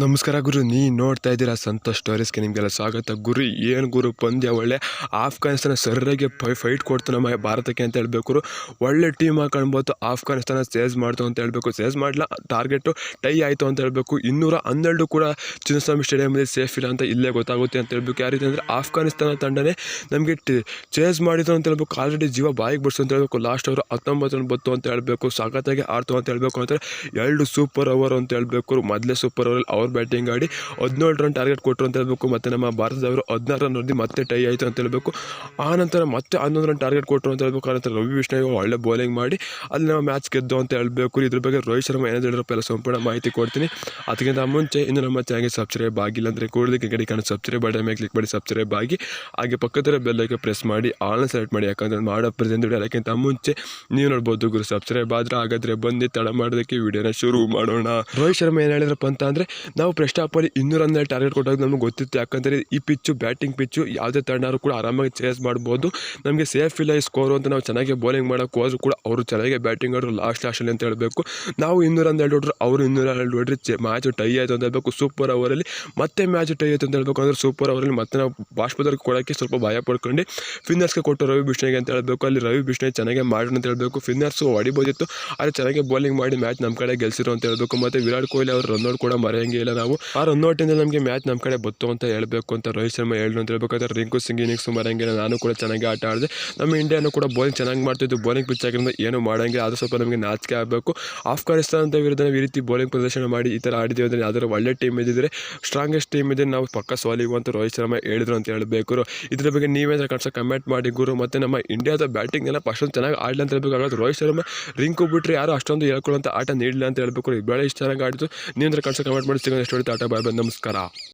ನಮಸ್ಕಾರ ಗುರು ನೀ ನೋಡ್ತಾ ಇದ್ದೀರಾ ಸಂತೋಷ್ ಸ್ಟೋರೀಸ್ಗೆ ನಿಮಗೆಲ್ಲ ಸ್ವಾಗತ. ಗುರು, ಏನು ಗುರು, ಪಂದ್ಯ ಒಳ್ಳೆ ಆಫ್ಘಾನಿಸ್ತಾನ ಸರ್ರಾಗಿ ಫೈ ಫೈಟ್ ಕೊಡ್ತು ನಮ್ಮ ಭಾರತಕ್ಕೆ ಅಂತ ಹೇಳಬೇಕು. ಒಳ್ಳೆ ಟೀಮ್ ಹಾಕೊಂಡ್ಬೋದು ಆಫ್ಘಾನಿಸ್ತಾನ ಸೇಸ್ ಮಾಡ್ತು ಅಂತ ಹೇಳಬೇಕು. ಸೇಸ್ ಮಾಡಲ ಟಾರ್ಗೆಟು ಟೈ ಆಯಿತು ಅಂತ ಹೇಳಬೇಕು. ಇನ್ನೂರ ಹನ್ನೆರಡು ಕೂಡ ಚಿನ್ನಸ್ವಾಮಿ ಸ್ಟೇಡಿಯಮಲ್ಲಿ ಸೇಫ್ ಇಲ್ಲ ಅಂತ ಇಲ್ಲೇ ಗೊತ್ತಾಗುತ್ತೆ ಅಂತ ಹೇಳ್ಬೇಕು. ಯಾವ ರೀತಿ ಅಂದರೆ ಆಫ್ಘಾನಿಸ್ತಾನ ತಂಡನೇ ನಮಗೆ ಚೇಸ್ ಮಾಡಿದ್ರು ಅಂತ ಹೇಳ್ಬೇಕು. ಆಲ್ರೆಡಿ ಜೀವ ಬಾಯಿಗೆ ಬಿಡ್ಸು ಅಂತ ಹೇಳಬೇಕು. ಲಾಸ್ಟ್ ಅವರು ಹತ್ತೊಂಬತ್ತು ಬತ್ತು ಅಂತ ಹೇಳಬೇಕು. ಸಖತ್ತಾಗಿ ಆಡ್ತು ಅಂತ ಹೇಳಬೇಕು. ಅಂತ ಎರಡು ಸೂಪರ್ ಓವರ್ ಅಂತ ಹೇಳಬೇಕು ಮೊದಲೇ ಸೂಪರ್ ಓವರಲ್ಲಿ ಅವ್ರು ಬ್ಯಾಟಿಂಗ್ ಆಡಿ ಹದಿನೇಳು ರನ್ ಟಾರ್ಗೆಟ್ ಕೊಟ್ಟರು ಅಂತ ಹೇಳಬೇಕು. ಮತ್ತು ನಮ್ಮ ಭಾರತದವರು ಹದಿನಾರು ರನ್ ಹೊಡೆದು ಮತ್ತೆ ಟೈ ಆಯಿತು ಅಂತ ಹೇಳಬೇಕು. ಆನಂತರ ಮತ್ತೆ ಹನ್ನೊಂದು ರನ್ ಟಾರ್ಗೆಟ್ ಕೊಟ್ಟರು ಅಂತ ಹೇಳ್ಬೇಕು. ಆನಂತರ ರವಿ ವಿಷ್ಣು ಒಳ್ಳೆ ಬೌಲಿಂಗ್ ಮಾಡಿ, ಅಲ್ಲಿ ನಾವು ಮ್ಯಾಚ್ ಗೆದ್ದು ಅಂತ ಹೇಳಬೇಕು. ಇದ್ರ ಬಗ್ಗೆ ರೋಹಿತ್ ಶರ್ಮಾ ಏನಾದ್ರು ಹೇಳಿರಪ್ಪ ಎಲ್ಲ ಸಂಪೂರ್ಣ ಮಾಹಿತಿ ಕೊಡ್ತೀನಿ. ಅದಕ್ಕಿಂತ ಮುಂಚೆ ಇನ್ನು ನಮ್ಮ ಚಾನಲ್ಗೆ ಸಬ್ಸ್ಕ್ರೈಬ್ ಆಗಿಲ್ಲ ಅಂದರೆ ಕೂಡಲೇ ಕ್ರಿಕೆಟ್ ಕಾಣೋ ಸಬ್ಸ್ಕ್ರೈಬ್ ಬಟನ್ ಮೇಲೆ ಕ್ಲಿಕ್ ಮಾಡಿ ಸಬ್ಸ್ಕ್ರೈಬ್ ಆಗಿ, ಹಾಗೆ ಪಕ್ಕದ ಬೆಲ್ಲೈಕೆ ಪ್ರೆಸ್ ಮಾಡಿ ಆಲ್ನ ಸೆಲೆಕ್ಟ್ ಮಾಡಿ. ಯಾಕಂದ್ರೆ ಮಾಡೋ ಪ್ರೆಸೆಂಟ್ ವಿಡಿಯೋ ಅದಕ್ಕಿಂತ ಮುಂಚೆ ನೀವು ನೋಡ್ಬೋದು ಗುರು ಸಬ್ಸ್ಕ್ರೈಬ್ ಆದರೆ ಹಾಗಾದರೆ ಬಂದು ತಡ ಮಾಡೋದಕ್ಕೆ ವಿಡಿಯೋನ ಶುರು ಮಾಡೋಣ. ರೋಹಿತ್ ಶರ್ಮಾ ಏನು ಹೇಳಿದ್ರಪ್ಪ ಅಂತ ಅಂದರೆ ನಾವು ಪ್ರೆಸ್ಟಾಪಲ್ಲಿ ಇನ್ನೂರ ಹನ್ನೆರಡು ಟಾರ್ಗೆಟ್ ಕೊಟ್ಟಾಗ ನಮಗೆ ಗೊತ್ತಿತ್ತು. ಯಾಕಂದರೆ ಈ ಪಿಚ್ಚು ಬ್ಯಾಟಿಂಗ್ ಪಿಚ್ಚು ಯಾವುದೇ ತಂಡರು ಕೂಡ ಆರಾಮಾಗಿ ಚೇಸ್ ಮಾಡ್ಬೋದು. ನಮಗೆ ಸೇಫ್ ಇಲ್ಲ ಈ ಸ್ಕೋರು ಅಂತ ನಾವು ಚೆನ್ನಾಗಿ ಬೌಲಿಂಗ್ ಮಾಡೋಕ್ಕೆ ಹೋದ್ರು ಕೂಡ ಅವರು ಚೆನ್ನಾಗಿ ಬ್ಯಾಟಿಂಗ್ ಆಡೋರು ಲಾಸ್ಟ್ ಲಾಸ್ಟಲ್ಲಿ ಅಂತ ಹೇಳಬೇಕು. ನಾವು ಇನ್ನೂರ ಹನ್ನೆರಡು ಹೊಡ್ರು, ಅವರು ಇನ್ನೂರ ಹನ್ನೆರಡು ಹೊಡ್ರಿ ಚೆ ಮ್ಯಾಚ್ ಟೈ ಆಯಿತು ಅಂತ ಹೇಳಬೇಕು ಸೂಪರ್ ಓವರಲ್ಲಿ ಮತ್ತೆ ಮ್ಯಾಚ್ ಟೈ ಆಯಿತು ಅಂತ ಹೇಳಬೇಕು ಅಂದರೆ ಸೂಪರ್ ಓವರಲ್ಲಿ ಮತ್ತೆ ನಾವು ಬಾಷ್ಪದವ್ರಿಗೆ ಕೊಡೋಕ್ಕೆ ಸ್ವಲ್ಪ ಭಯ ಪಡ್ಕೊಂಡು ಫಿನ್ನರ್ಸ್ಗೆ ಕೊಟ್ಟು ರವಿ ಬಿಷ್ಣೆಗೆ ಅಂತ ಹೇಳಬೇಕು. ಅಲ್ಲಿ ರವಿ ಬಿಷ್ಣೆ ಚೆನ್ನಾಗಿ ಮಾಡೋಣ ಅಂತ ಹೇಳಬೇಕು. ಫಿನ್ನರ್ಸು ಹೊಡಿಬೋದಿತ್ತು. ಆದರೆ ಚೆನ್ನಾಗಿ ಬೌಲಿಂಗ್ ಮಾಡಿ ಮ್ಯಾಚ್ ನಮ್ಮ ಕಡೆ ಗೆಲ್ಸಿರೋ ಅಂತ ಹೇಳಬೇಕು. ಮತ್ತು ವಿರಾಟ್ ಕೊಹ್ಲಿ ರನ್ ರನ್ಔಟ್ ಕೂಡ ಮರೆಯಂಗೆ ಇಲ್ಲ. ನಾವು ಆ ರನ್ಔಟಿಂದ ನಮಗೆ ಮ್ಯಾಚ್ ನಮ್ಮ ಕಡೆ ಬತ್ತು ಅಂತ ಹೇಳಬೇಕು ಅಂತ ರೋಹಿತ್ ಶರ್ಮಾ ಹೇಳು ಅಂತ ಹೇಳ್ಬೇಕಾದ್ರೆ ರಿಂಕು ಸಿಂಗ್ ಇನ್ನಿಂಗ್ಸ್ ಹಂಗೆ ನಾನು ಕೂಡ ಚೆನ್ನಾಗಿ ಆಟ ಆಡಿದೆ. ನಮ್ಮ ಇಂಡಿಯಾನು ಕೂಡ ಬೌಲಿಂಗ್ ಚೆನ್ನಾಗಿ ಮಾಡ್ತಿದ್ದು ಬೌಲಿಂಗ್ ಪಿಚ್ ಆಗಿರೋದು ಏನು ಮಾಡೋಂಗಿಲ್ಲ. ಅದು ಸ್ವಲ್ಪ ನಮಗೆ ನಾಚಿಕೆ ಆಗಬೇಕು. ಆಫ್ಘಾನಿಸ್ತಾನದ ವಿರುದ್ಧ ನಾವು ಈ ರೀತಿ ಬೌಲಿಂಗ್ ಪ್ರದರ್ಶನ ಮಾಡಿ ಈ ಥರ ಆಡಿದ್ದೀವಿ ಅಂದರೆ ಯಾವ್ದಾದ್ರು ಒಳ್ಳೆ ಟೀಮ್ ಇದ್ದಿದ್ರೆ ಸ್ಟ್ರಾಂಗೆಸ್ಟ್ ಟೀಮ್ ಇದೆ ನಾವು ಪಕ್ಕ ಸೋಲಿವು ಅಂತ ರೋಹಿತ್ ಶರ್ಮಾ ಹೇಳಿದ್ರು ಅಂತ ಹೇಳಬೇಕು. ಇದ್ರ ಬಗ್ಗೆ ನೀವೇನಾದ್ರು ಕಟ್ಸ ಕಮೆಂಟ್ ಮಾಡಿ ಗುರು. ಮತ್ತು ನಮ್ಮ ಇಂಡಿಯಾದ ಬ್ಯಾಟಿಂಗ್ ಎಲ್ಲ ಅಷ್ಟೊಂದು ಚೆನ್ನಾಗಿ ಆಡಲಿ ಅಂತ ಹೇಳ್ಬೇಕಾಗುತ್ತೆ ರೋಹಿತ್ ಶರ್ಮಾ ರಿಂಕು ಬಿಟ್ಟರೆ ಯಾರು ಅಷ್ಟೊಂದು ಹೇಳ್ಕೊಳ್ಳೋಂಥ ಆಟ ನೀಡಲಿಲ್ಲ ಅಂತ ಹೇಳ್ಬೇಕು. ಬೆಳೆ ಇಷ್ಟು ಚೆನ್ನಾಗಿ ಆಡಿತು ನೀವು ಕಟ್ಸ ಕಮೆಂಟ್ ಮಾಡಿ ಸಿಗೋದು ಟಾಟಾ ಆಟ ಬಾಯ್ ನಮಸ್ಕಾರ.